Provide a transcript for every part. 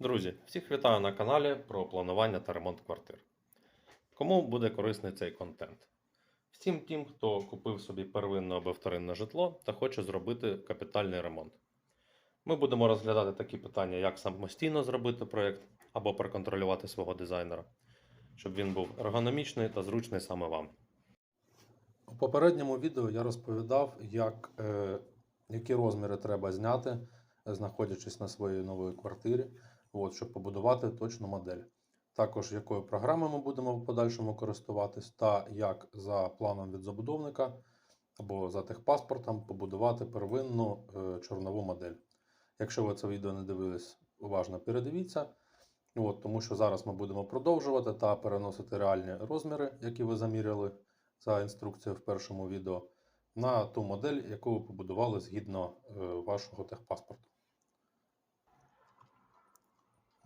Друзі, всіх вітаю на каналі про планування та ремонт квартир. Кому буде корисний цей контент? Всім тим, хто купив собі первинне або вторинне житло та хоче зробити капітальний ремонт. Ми будемо розглядати такі питання, як самостійно зробити проєкт або проконтролювати свого дизайнера, щоб він був ергономічний та зручний саме вам. У попередньому відео я розповідав, як, е, які розміри треба зняти, знаходячись на своїй новій квартирі, от, щоб побудувати точну модель. Також якою програмою ми будемо в подальшому користуватись, та як за планом від забудовника або за техпаспортом побудувати первинну е, чорнову модель. Якщо ви це відео не дивились, уважно передивіться. От, тому що зараз ми будемо продовжувати та переносити реальні розміри, які ви заміряли за інструкцією в першому відео, на ту модель, яку ви побудували згідно е, вашого техпаспорту.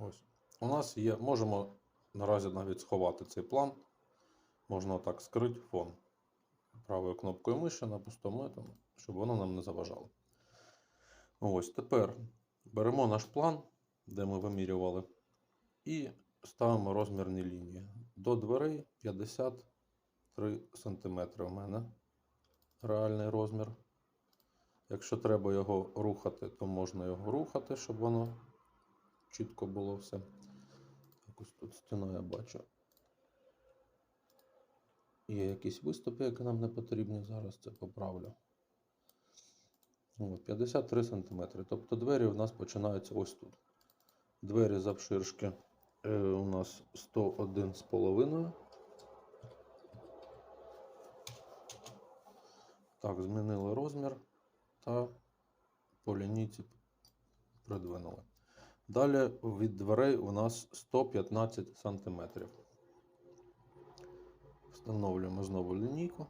Ось. У нас є, можемо наразі навіть сховати цей план. Можна так скрити фон правою кнопкою миші на пустому, етому, щоб воно нам не заважало. Ось тепер беремо наш план, де ми вимірювали, і ставимо розмірні лінії. До дверей 53 см у мене реальний розмір. Якщо треба його рухати, то можна його рухати, щоб воно чітко було все. Так, тут стіна я бачу. Є якісь виступи, які нам не потрібні. Зараз це поправлю. 53 см. Тобто двері у нас починаються ось тут. Двері завширшки е, у нас 101,5. Так, змінили розмір та по лінійці придвинули. Далі від дверей у нас 115 см. Встановлюємо знову лінійку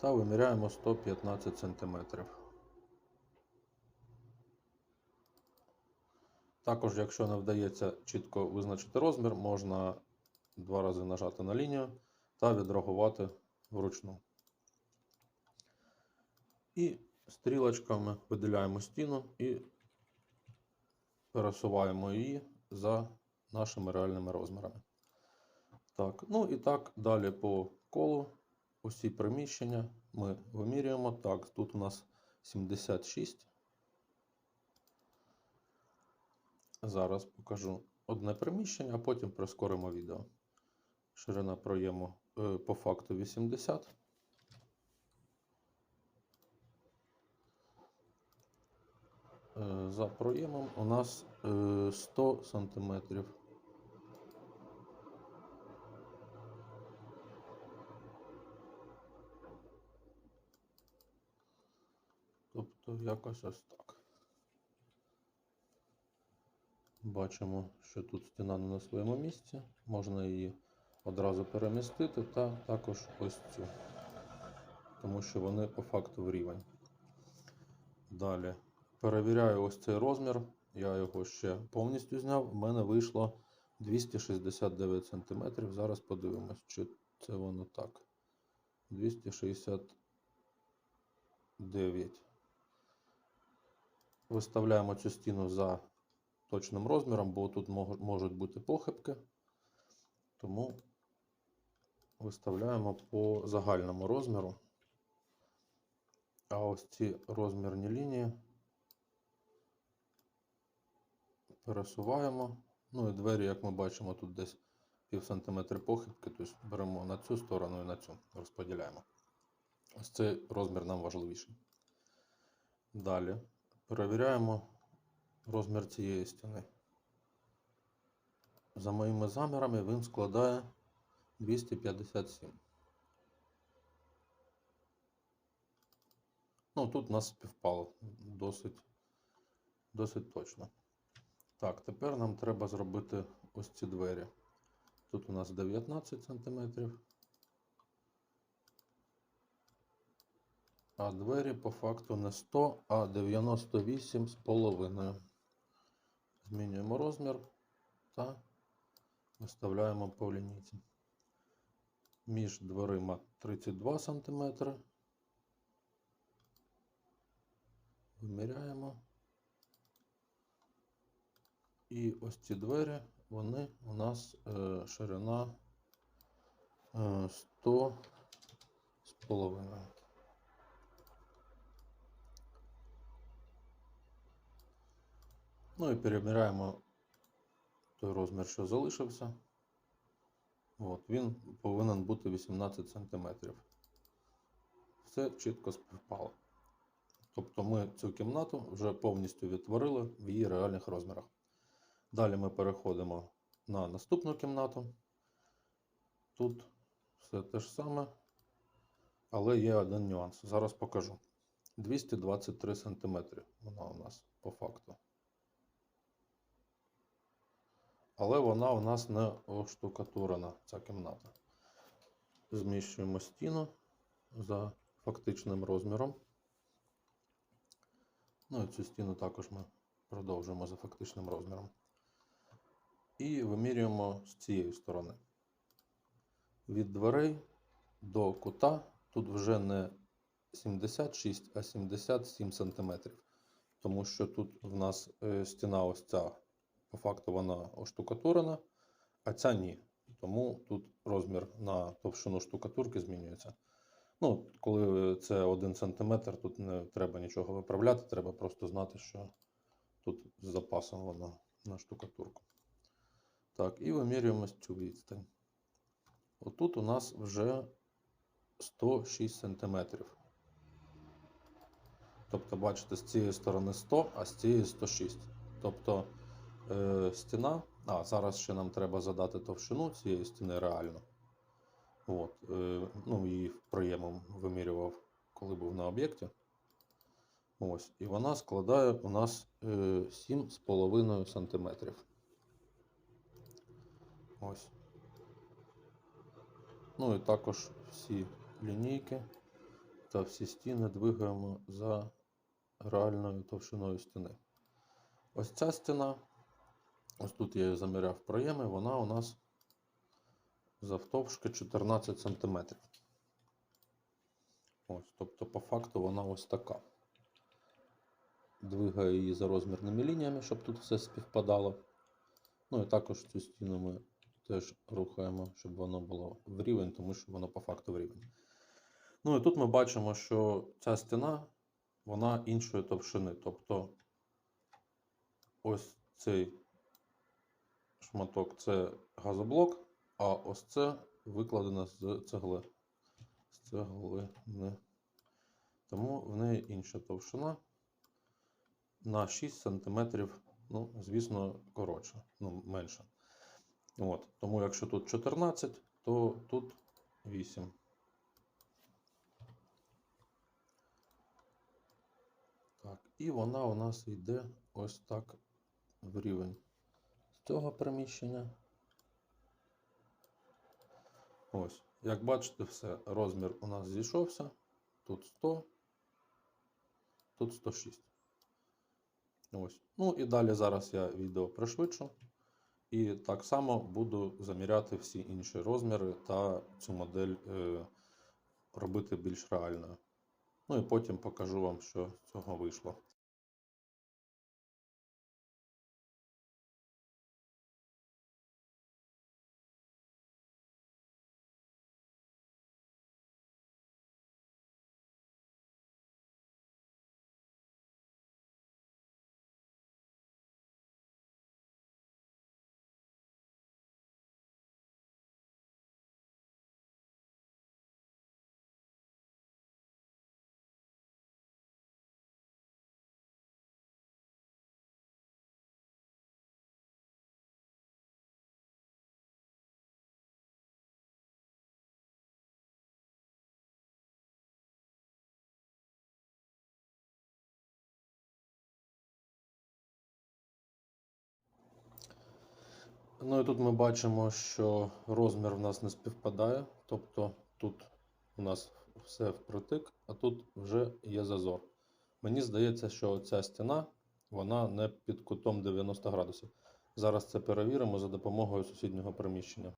та виміряємо 115 см. Також, якщо не вдається чітко визначити розмір, можна два рази нажати на лінію та відрахувати вручну. І стрілочками виділяємо стіну і пересуваємо її за нашими реальними розмірами. Так, ну і так, далі по колу усі приміщення ми вимірюємо. Так, тут у нас 76. Зараз покажу одне приміщення, а потім прискоримо відео. Ширина проєму е, по факту 80. За проємом у нас е, 100 сантиметрів. Тобто якось ось так. Бачимо, що тут стіна не на своєму місці. Можна її одразу перемістити та також ось цю, тому що вони по факту в рівень. Далі перевіряю ось цей розмір. Я його ще повністю зняв. У мене вийшло 269 см. Зараз подивимось, чи це воно так. 269. Виставляємо цю стіну за точним розміром, бо тут можуть бути похибки. Тому виставляємо по загальному розміру. А ось ці розмірні лінії пересуваємо. Ну і двері, як ми бачимо, тут десь пів сантиметри похибки, тобто беремо на цю сторону і на цю розподіляємо. Ось цей розмір нам важливіший. Далі перевіряємо розмір цієї стіни. За моїми замірами він складає 257. Ну, тут нас співпало досить, досить точно. Так, тепер нам треба зробити ось ці двері. Тут у нас 19 см. А двері по факту не 100, а 98 з половиною. Змінюємо розмір та виставляємо по лінійці. Між дверима 32 см. Виміряємо. І ось ці двері, вони у нас е, ширина е, 100 з половиною. Ну і переміряємо той розмір, що залишився. От, він повинен бути 18 см. Все чітко співпало. Тобто ми цю кімнату вже повністю відтворили в її реальних розмірах. Далі ми переходимо на наступну кімнату. Тут все те ж саме, але є один нюанс. Зараз покажу. 223 см вона у нас по факту. Але вона у нас не оштукатурена, ця кімната. Зміщуємо стіну за фактичним розміром. Ну і цю стіну також ми продовжуємо за фактичним розміром. І вимірюємо з цієї сторони. Від дверей до кута тут вже не 76, а 77 см. Тому що тут в нас е, стіна ось ця, по факту вона оштукатурена, а ця ні. Тому тут розмір на товщину штукатурки змінюється. Ну, коли це 1 см, тут не треба нічого виправляти, треба просто знати, що тут з запасом воно на штукатурку. Так, і вимірюємо цю відстань. Отут у нас вже 106 см. Тобто, бачите, з цієї сторони 100, а з цієї 106. Тобто е, стіна. А, зараз ще нам треба задати товщину цієї стіни реально. От, е, ну, її проємом вимірював, коли був на об'єкті. Ось, і вона складає у нас е, 7,5 см. Ось. Ну і також всі лінійки та всі стіни двигаємо за реальною товщиною стіни. Ось ця стіна, ось тут я її заміряв проєми, вона у нас завтовшки 14 см. Ось, тобто, по факту вона ось така. Двигаю її за розмірними лініями, щоб тут все співпадало. Ну і також цю стіну ми теж рухаємо, щоб воно було в рівень, тому що воно по факту в рівень. Ну і тут ми бачимо, що ця стіна, вона іншої товщини. Тобто ось цей шматок це газоблок, а ось це викладено з цегли. З цеглини. Тому в неї інша товщина на 6 см, ну, звісно, коротше, ну, менше. От. Тому якщо тут 14, то тут 8. Так, і вона у нас йде ось так в рівень з цього приміщення. Ось, як бачите, все, розмір у нас зійшовся. Тут 100, тут 106. Ось. Ну і далі зараз я відео пришвидшу. І так само буду заміряти всі інші розміри та цю модель е, робити більш реальною. Ну і потім покажу вам, що з цього вийшло. Ну і тут ми бачимо, що розмір в нас не співпадає. Тобто тут у нас все впритик, а тут вже є зазор. Мені здається, що ця стіна вона не під кутом 90 градусів. Зараз це перевіримо за допомогою сусіднього приміщення.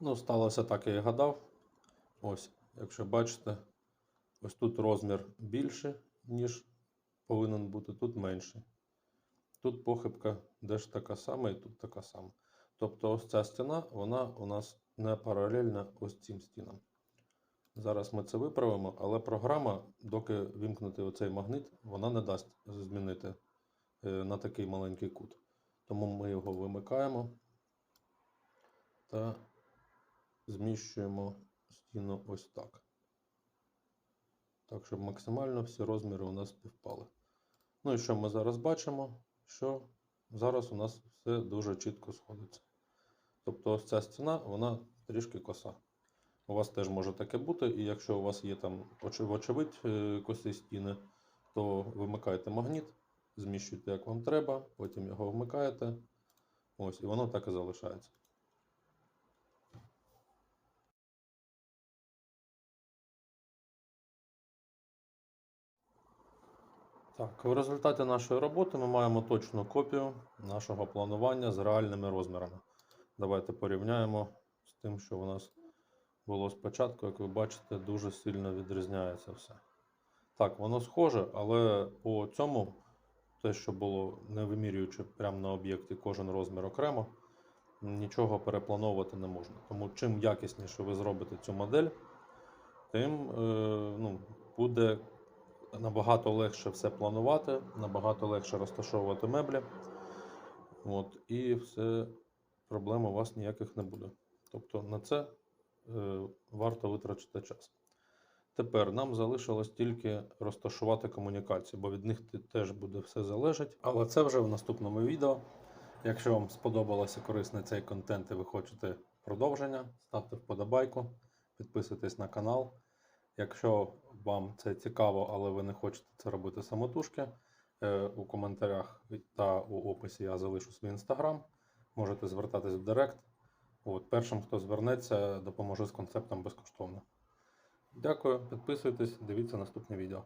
Ну, сталося так, я і гадав. Ось, якщо бачите, ось тут розмір більший, ніж повинен бути, тут менший. Тут похибка деж така сама і тут така сама. Тобто ось ця стіна, вона у нас не паралельна ось цим стінам. Зараз ми це виправимо, але програма, доки вімкнути оцей магнит, вона не дасть змінити е, на такий маленький кут. Тому ми його вимикаємо та зміщуємо стіну ось так. Так, щоб максимально всі розміри у нас співпали. Ну і що ми зараз бачимо? Що зараз у нас все дуже чітко сходиться. Тобто ось ця стіна, вона трішки коса. У вас теж може таке бути, і якщо у вас є там оче- вочевидь е, косі стіни, то вимикаєте магніт, зміщуєте як вам треба, потім його вмикаєте. Ось, і воно так і залишається. Так, в результаті нашої роботи ми маємо точну копію нашого планування з реальними розмірами. Давайте порівняємо з тим, що у нас було спочатку. Як ви бачите, дуже сильно відрізняється все. Так, воно схоже, але по цьому, те, що було не вимірюючи прямо на об'єкті кожен розмір окремо, нічого переплановувати не можна. Тому чим якісніше ви зробите цю модель, тим е, ну, буде набагато легше все планувати, набагато легше розташовувати меблі. От, і все, проблем у вас ніяких не буде. Тобто на це е, варто витрачити час. Тепер нам залишилось тільки розташувати комунікації, бо від них теж буде все залежить. Але це вже в наступному відео. Якщо вам сподобався корисний цей контент і ви хочете продовження, ставте вподобайку, підписуйтесь на канал. Якщо вам це цікаво, але ви не хочете це робити самотужки, е, у коментарях та у описі я залишу свій інстаграм. Можете звертатись в Директ. От, першим, хто звернеться, допоможу з концептом безкоштовно. Дякую, підписуйтесь, дивіться наступне відео.